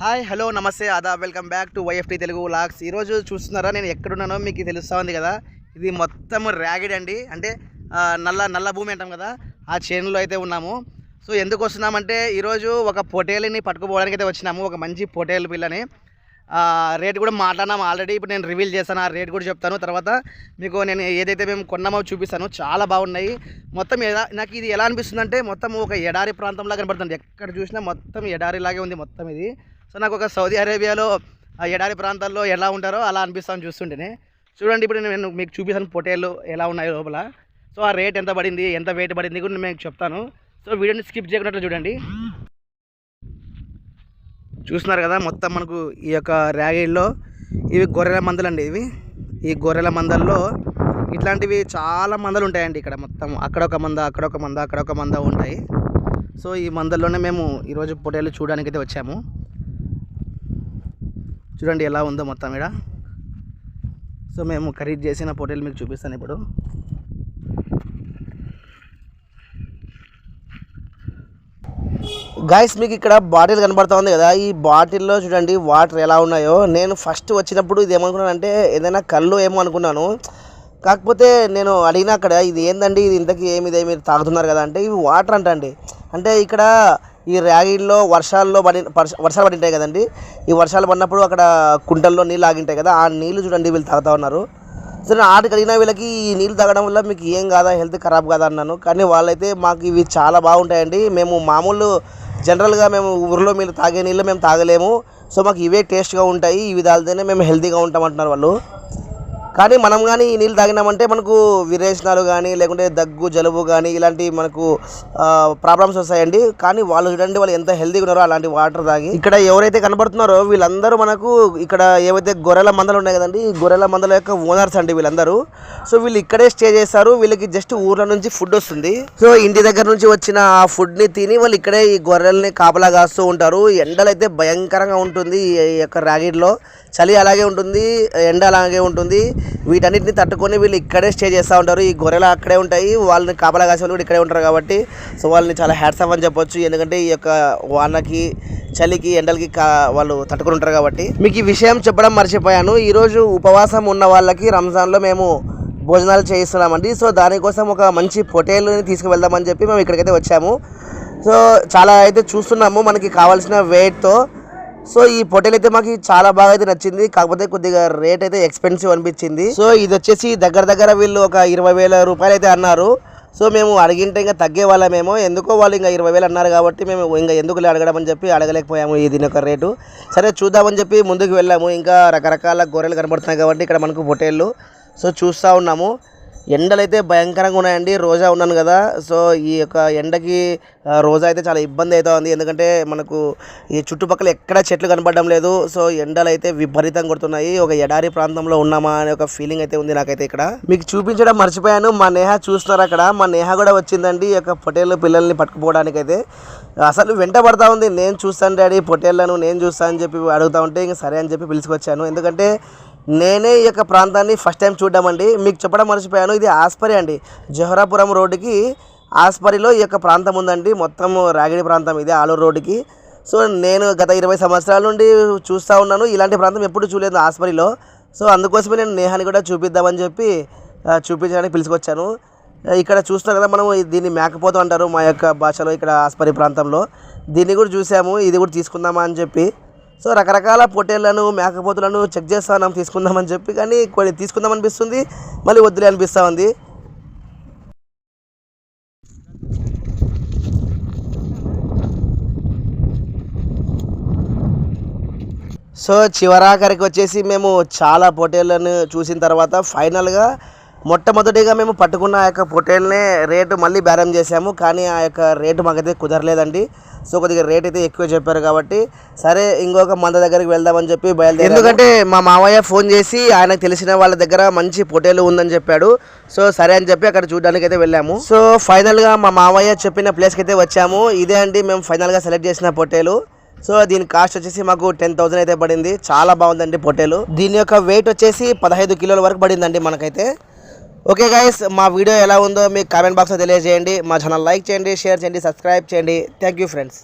Hi hello నమస్తే ఆదా welcome back to YFT Telugu lakhs ఈరోజు చూస్తున్నారా? నేను ఎక్కడున్నానో మీకు తెలుస్తూ ఉంది కదా. ఇది మొత్తం ర్యాగిడ్ అండి. అంటే నల్ల నల్ల భూమి అంటాం కదా. ఆ చేనులో అయితే ఉన్నాము. సో ఎందుకు వస్తున్నామంటే ఈరోజు ఒక పొటేలిని పట్టుకుపోవడానికి అయితే వచ్చినాము. ఒక మంచి పొటేలు పిల్లని. రేట్ కూడా మాట్లాడినాము ఆల్రెడీ ఇప్పుడు నేను రివీల్ చేస్తాను ఆ రేట్ కూడా చెప్తాను. తర్వాత మీకు నేను ఏదైతే మేము కొన్నామో చూపిస్తాను. చాలా బాగున్నాయి. మొత్తం ఎలా నాకు ఇది ఎలా అనిపిస్తుంది అంటే మొత్తం ఒక ఎడారి ప్రాంతంలా కనబడుతుంది. ఎక్కడ చూసినా మొత్తం ఎడారిలాగే ఉంది మొత్తం ఇది. సో నాకు ఒక సౌదీ అరేబియాలో ఆ ఎడారి ప్రాంతాల్లో ఎలా ఉంటారో అలా అనిపిస్తాను చూస్తుంటేనే. చూడండి ఇప్పుడు నేను మీకు చూపిస్తాను పొటేళ్ళు ఎలా ఉన్నాయి లోపల. సో ఆ రేట్ ఎంత పడింది ఎంత వెయిట్ పడింది కూడా నేను మీకు చెప్తాను. సో వీడియోని స్కిప్ చేయకున్నట్లు చూడండి. చూస్తున్నారు కదా మొత్తం మనకు ఈ యొక్క ర్యాగీల్లో ఇవి గొర్రెల మందలు అండి ఇవి. ఈ గొర్రెల మందల్లో ఇట్లాంటివి చాలా మందలు ఉంటాయండి ఇక్కడ మొత్తం. అక్కడ ఒక మంద అక్కడ ఒక మంద అక్కడ ఒక మంద ఉంటాయి. సో ఈ మందల్లోనే మేము ఈరోజు పొటేలు చూడడానికి అయితే వచ్చాము. చూడండి ఎలా ఉందో మొత్తం ఇక్కడ. సో మేము ఖరీదు చేసిన పొటేలు మీకు చూపిస్తాను ఇప్పుడు. గాయస్ మీకు ఇక్కడ బాటిల్ కనబడతా ఉంది కదా. ఈ బాటిల్లో చూడండి వాటర్ ఎలా ఉన్నాయో. నేను ఫస్ట్ వచ్చినప్పుడు ఇది ఏమనుకున్నానంటే ఏదైనా కళ్ళు ఏమో అనుకున్నాను. కాకపోతే నేను అడిగిన అక్కడ ఇది ఏందండి? ఇది ఇంతకీ ఏమి? ఇదే మీరు తాగుతున్నారు కదా? అంటే ఇవి వాటర్ అంట అండి అంటే ఇక్కడ ఈ ర్యాగిల్లో వర్షాల్లో పడి వర్ష- వర్షాలు పడి ఉంటాయి కదండి. ఈ వర్షాలు పడినప్పుడు అక్కడ కుంటల్లో నీళ్ళు ఆగింటాయి కదా ఆ నీళ్ళు చూడండి వీళ్ళు తాగుతా ఉన్నారు. సరే ఆటకి అడిగిన వీళ్ళకి ఈ నీళ్ళు తాగడం వల్ల మీకు ఏం కాదా? హెల్త్ ఖరాబ్ కాదా? అన్నాను. కానీ వాళ్ళైతే మాకు ఇవి చాలా బాగుంటాయండి. మేము మామూలు జనరల్గా మేము ఊరిలో మీరు తాగే నీళ్ళు మేము తాగలేము. సో మాకు ఇవే టేస్ట్గా ఉంటాయి. ఇవి తాగితేనే మేము హెల్తీగా ఉంటాం అంటున్నారు వాళ్ళు. కానీ మనం కానీ ఈ నీళ్ళు తాగినామంటే మనకు విరేచనాలు కానీ లేకుంటే దగ్గు జలుబు కానీ ఇలాంటి మనకు ప్రాబ్లమ్స్ వస్తాయండి. కానీ వాళ్ళు చూడండి వాళ్ళు ఎంత హెల్తీగా ఉన్నారో అలాంటి వాటర్ తాగి. ఇక్కడ ఎవరైతే కనబడుతున్నారో వీళ్ళందరూ మనకు ఇక్కడ ఏవైతే గొర్రెల మందలు ఉన్నాయి కదండి ఈ గొర్రెల మందల యొక్క ఓనర్స్ అండి వీళ్ళందరూ. సో వీళ్ళు ఇక్కడే స్టే చేస్తారు. వీళ్ళకి జస్ట్ ఊర్ల నుంచి ఫుడ్ వస్తుంది. సో ఇంటి దగ్గర నుంచి వచ్చిన ఆ ఫుడ్ని తిని వాళ్ళు ఇక్కడే ఈ గొర్రెల్ని కాపలా కాస్తూ ఉంటారు. ఎండలైతే భయంకరంగా ఉంటుంది ఈ యొక్క రాగిడ్లో చలి అలాగే ఉంటుంది ఎండ అలాగే ఉంటుంది. వీటన్నిటిని తట్టుకొని వీళ్ళు ఇక్కడే స్టే చేస్తూ ఉంటారు. ఈ గొర్రెలు అక్కడే ఉంటాయి. వాళ్ళని కాపలా కాసే కూడా ఇక్కడే ఉంటారు కాబట్టి సో వాళ్ళని చాలా హ్యాట్స్ ఆఫ్ అని చెప్పొచ్చు. ఎందుకంటే ఈ యొక్క వానకి చలికి ఎండలకి కా వాళ్ళు తట్టుకొని ఉంటారు కాబట్టి. మీకు ఈ విషయం చెప్పడం మర్చిపోయాను. ఈరోజు ఉపవాసం ఉన్న వాళ్ళకి రంజాన్లో మేము భోజనాలు చేయిస్తున్నామండి. సో దానికోసం ఒక మంచి పొటేల్ని తీసుకువెళ్దామని చెప్పి మేము ఇక్కడికైతే వచ్చాము. సో చాలా అయితే చూస్తున్నాము. మనకి కావాల్సిన వెయిట్తో సో ఈ పొటేల్ అయితే మాకు చాలా బాగా అయితే నచ్చింది. కాకపోతే కొద్దిగా రేట్ అయితే ఎక్స్పెన్సివ్ అనిపించింది. సో ఇది వచ్చేసి దగ్గర దగ్గర వీళ్ళు ఒక ఇరవై వేల రూపాయలు అయితే అన్నారు. సో మేము అడిగింటే ఇంకా తగ్గే వాళ్ళమేమో. ఎందుకో వాళ్ళు ఇంకా ఇరవై వేలు అన్నారు కాబట్టి మేము ఇంకా ఎందుకు అడగడం అని చెప్పి అడగలేకపోయాము ఈ దీని యొక్క రేటు. సరే చూద్దామని చెప్పి ముందుకు వెళ్ళాము. ఇంకా రకరకాల గొర్రెలు కనబడుతున్నాయి కాబట్టి ఇక్కడ మనకు పొటేళ్ళు. సో చూస్తూ ఉన్నాము. ఎండలు అయితే భయంకరంగా ఉన్నాయండి. రోజా ఉన్నాను కదా. సో ఈ యొక్క ఎండకి రోజా అయితే చాలా ఇబ్బంది అవుతా ఉంది. ఎందుకంటే మనకు ఈ చుట్టుపక్కల ఎక్కడ చెట్లు కనపడడం లేదు. సో ఎండలు అయితే విపరీతంగా కొడుతున్నాయి. ఒక ఎడారి ప్రాంతంలో ఉన్నామా అనే ఒక ఫీలింగ్ అయితే ఉంది నాకైతే ఇక్కడ. మీకు చూపించడం మర్చిపోయాను. మా నేహ చూస్తున్నారు అక్కడ. మా నేహ కూడా వచ్చిందండి. ఈ యొక్క పొటేళ్ళు పిల్లల్ని పట్టుకుపోవడానికి అయితే అసలు వెంట పడతా ఉంది. నేను చూస్తాను డాడీ పొటేళ్ళను నేను చూస్తాను అని చెప్పి అడుగుతా ఉంటే ఇంకా సరే అని చెప్పి పిలుచుకొచ్చాను. ఎందుకంటే నేనే ఈ యొక్క ప్రాంతాన్ని ఫస్ట్ టైం చూడ్డామండి. మీకు చెప్పడం మర్చిపోయాను. ఇది ఆస్పరి అండి. జోహరాపురం రోడ్డుకి ఆస్పరిలో ఈ యొక్క ప్రాంతం ఉందండి. మొత్తం రాగిడి ప్రాంతం ఇది ఆలూరు రోడ్డుకి. సో నేను గత ఇరవై సంవత్సరాల నుండి చూస్తూ ఉన్నాను. ఇలాంటి ప్రాంతం ఎప్పుడు చూడలేదు ఆస్పరిలో. సో అందుకోసమే నేను నేహాని కూడా చూపిద్దామని చెప్పి చూపించడానికి పిలుచుకొచ్చాను. ఇక్కడ చూస్తున్నాం కదా మనం దీన్ని మేకపోతు అంటారు మా యొక్క భాషలో ఇక్కడ ఆస్పరి ప్రాంతంలో. దీన్ని కూడా చూసాము. ఇది కూడా తీసుకుందామా అని చెప్పి. సో రకరకాల పొట్టేళ్ళను మేకపోతులను చెక్ చేస్తాను తీసుకుందామని చెప్పి కానీ కొన్ని తీసుకుందాం అనిపిస్తుంది. మళ్ళీ వద్దులే అనిపిస్తూ ఉంది. సో చివరాఖరికి వచ్చేసి మేము చాలా పొటేళ్ళను చూసిన తర్వాత ఫైనల్గా మొట్టమొదటిగా మేము పట్టుకున్న ఆ యొక్క పొటేల్నే రేటు మళ్ళీ బేరం చేసాము కానీ ఆ యొక్క రేటు మాకైతే కుదరలేదండి. సో కొద్దిగా రేట్ అయితే ఎక్కువ చెప్పారు కాబట్టి సరే ఇంకొక మంద దగ్గరికి వెళ్దామని చెప్పి బయలుదేరి ఎందుకంటే మా మావయ్య ఫోన్ చేసి ఆయనకు తెలిసిన వాళ్ళ దగ్గర మంచి పొటేలు ఉందని చెప్పాడు. సో సరే అని చెప్పి అక్కడ చూడడానికి అయితే వెళ్ళాము. సో ఫైనల్గా మా మావయ్య చెప్పిన ప్లేస్కి అయితే వచ్చాము. ఇదే అండి మేము ఫైనల్గా సెలెక్ట్ చేసిన పొటేలు. సో దీని కాస్ట్ వచ్చేసి మాకు టెన్ థౌసండ్ అయితే పడింది. చాలా బాగుందండి పొటేలు. దీని యొక్క వెయిట్ వచ్చేసి పదహైదు కిలోల వరకు పడిందండి మనకైతే. ఓకే గైస్ మా వీడియో ఎలా ఉందో మీకు కామెంట్ బాక్స్లో తెలియజేయండి. మా ఛానల్ లైక్ చేయండి షేర్ చేయండి సబ్స్క్రైబ్ చేయండి. Thank you friends